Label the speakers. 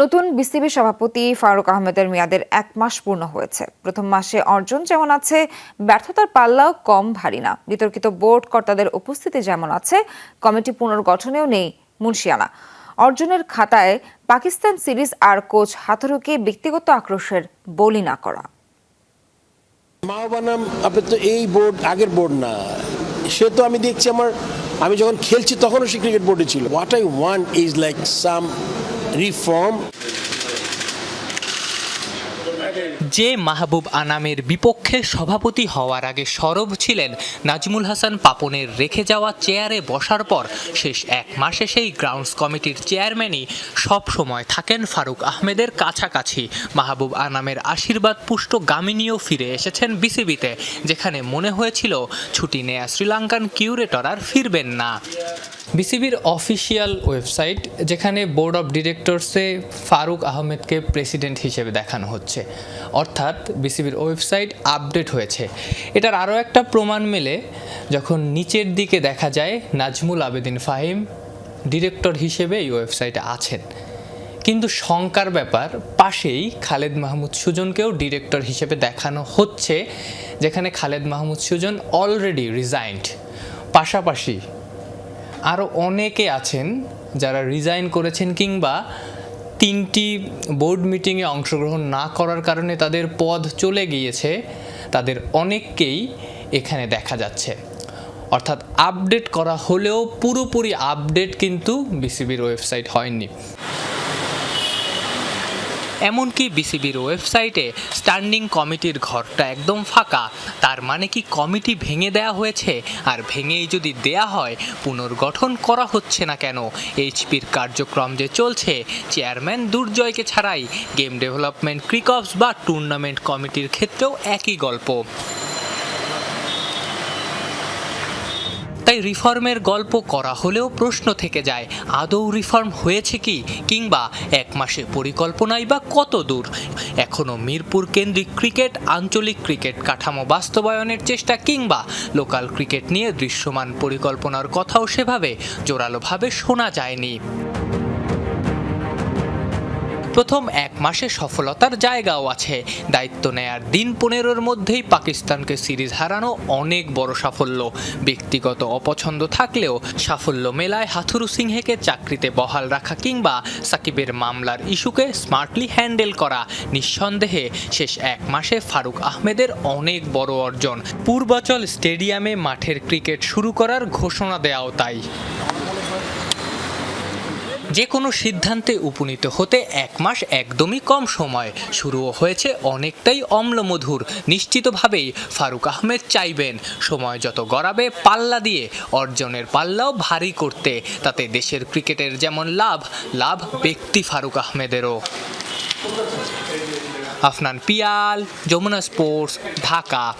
Speaker 1: নতুন বিসিবি সভাপতি ফারুক আহমেদের মেয়াদের এক মাস পূর্ণ হয়েছে। প্রথম মাসে অর্জন যেমন আছে, ব্যর্থতার পাল্লাও কম ভারী না। বিতর্কিত বোর্ড কর্তাদের উপস্থিতি যেমন আছে, কমিটি পুনর্গঠনেও নেই মুন্সিয়ানা অর্জনের খাতায় পাকিস্তান সিরিজ আর কোচ হাথরুকে ব্যক্তিগত আক্রোশের বলি না করা।
Speaker 2: মা বানাম আপনার তো এই বোর্ড, আগের বোর্ড না। সে তো আমি দেখছি আমার আমি যখন খেলছি তখনও সে ক্রিকেট বোর্ডে ছিল। What I want is like some reform
Speaker 3: যে মাহবুব আনামের বিপক্ষে সভাপতি হওয়ার আগে সরব ছিলেন, নাজমুল হাসান পাপনের রেখে যাওয়া চেয়ারে বসার পর শেষ এক মাসে সেই গ্রাউন্ডস কমিটির চেয়ারম্যানই সব সময় থাকেন ফারুক আহমেদের কাছাকাছি। মাহবুব আনামের আশীর্বাদ পুষ্ট গামিনীও ফিরে এসেছেন বিসিবিতে, যেখানে মনে হয়েছিল ছুটি নেয়া শ্রীলঙ্কান কিউরেটর আর ফিরবেন না। বিসিবির অফিসিয়াল ওয়েবসাইট, যেখানে বোর্ড অফ ডিরেক্টরসে ফারুক আহমেদকে প্রেসিডেন্ট হিসেবে দেখানো হচ্ছে। অর্থাৎ বিসিবির ওয়েবসাইট আপডেট হয়েছে। এটার আরও একটা প্রমাণ মেলে, যখন নিচের দিকে দেখা যায় নাজমুল আবেদিন ফাহিম ডিরেক্টর হিসেবে এই ওয়েবসাইটে আছেন। কিন্তু শঙ্কার ব্যাপার, পাশেই খালেদ মাহমুদ সুজনকেও ডিরেক্টর হিসেবে দেখানো হচ্ছে, যেখানে খালেদ মাহমুদ সুজন অলরেডি রিজাইন্ড। পাশাপাশি আরও অনেকে আছেন যারা রিজাইন করেছেন কিংবা তিনটি বোর্ড মিটিংয়ে অংশগ্রহণ না করার কারণে তাদের পদ চলে গিয়েছে, তাদের অনেককেই এখানে দেখা যাচ্ছে। অর্থাৎ আপডেট করা হলেও পুরোপুরি আপডেট কিন্তু বিসিবির ওয়েবসাইট হয়নি। এমনকি বিসিবির ওয়েবসাইটে স্ট্যান্ডিং কমিটির ঘরটা একদম ফাঁকা। তার মানে কি কমিটি ভেঙে দেয়া হয়েছে? আর ভেঙেই যদি দেয়া হয়, পুনর্গঠন করা হচ্ছে না কেন? এইচপির কার্যক্রম যে চলছে, চেয়ারম্যান দুর্জয়কে ছাড়াই গেম ডেভেলপমেন্ট ক্রিকপস বা টুর্নামেন্ট কমিটির ক্ষেত্রেও একই গল্প। তাই রিফর্মের গল্প করা হলেও প্রশ্ন থেকে যায়, আদৌ রিফর্ম হয়েছে কি কিংবা এক মাসে পরিকল্পনাই বা কত দূর? এখনও মিরপুর কেন্দ্রিক ক্রিকেট, আঞ্চলিক ক্রিকেট কাঠামো বাস্তবায়নের চেষ্টা কিংবা লোকাল ক্রিকেট নিয়ে দৃশ্যমান পরিকল্পনার কথাও সেভাবে জোরালোভাবে শোনা যায়নি। প্রথম এক মাসে সফলতার জায়গাও আছে। দায়িত্ব নেয়ার দিন পনেরোর মধ্যেই পাকিস্তানকে সিরিজ হারানো অনেক বড় সাফল্য। ব্যক্তিগত অপছন্দ থাকলেও সাফল্য মেলায় হাথুরু সিংহেকে চাকরিতে বহাল রাখা কিংবা সাকিবের মামলার ইস্যুকে স্মার্টলি হ্যান্ডেল করা নিঃসন্দেহে শেষ এক মাসে ফারুক আহমেদের অনেক বড় অর্জন। পূর্বাচল স্টেডিয়ামে মাঠের ক্রিকেট শুরু করার ঘোষণা দেওয়াও তাই। যে কোনো সিদ্ধান্তে উপনীত হতে এক মাস একদমই কম সময়। শুরুও হয়েছে অনেকটাই অম্লমধুর। নিশ্চিতভাবেই ফারুক আহমেদ চাইবেন সময় যত গড়াবে পাল্লা দিয়ে, অর্জনের পাল্লাও ভারী করতে। তাতে দেশের ক্রিকেটের যেমন লাভ লাভ ব্যক্তি ফারুক আহমেদেরও। আফনান পিয়াল, যমুনা স্পোর্টস, ঢাকা।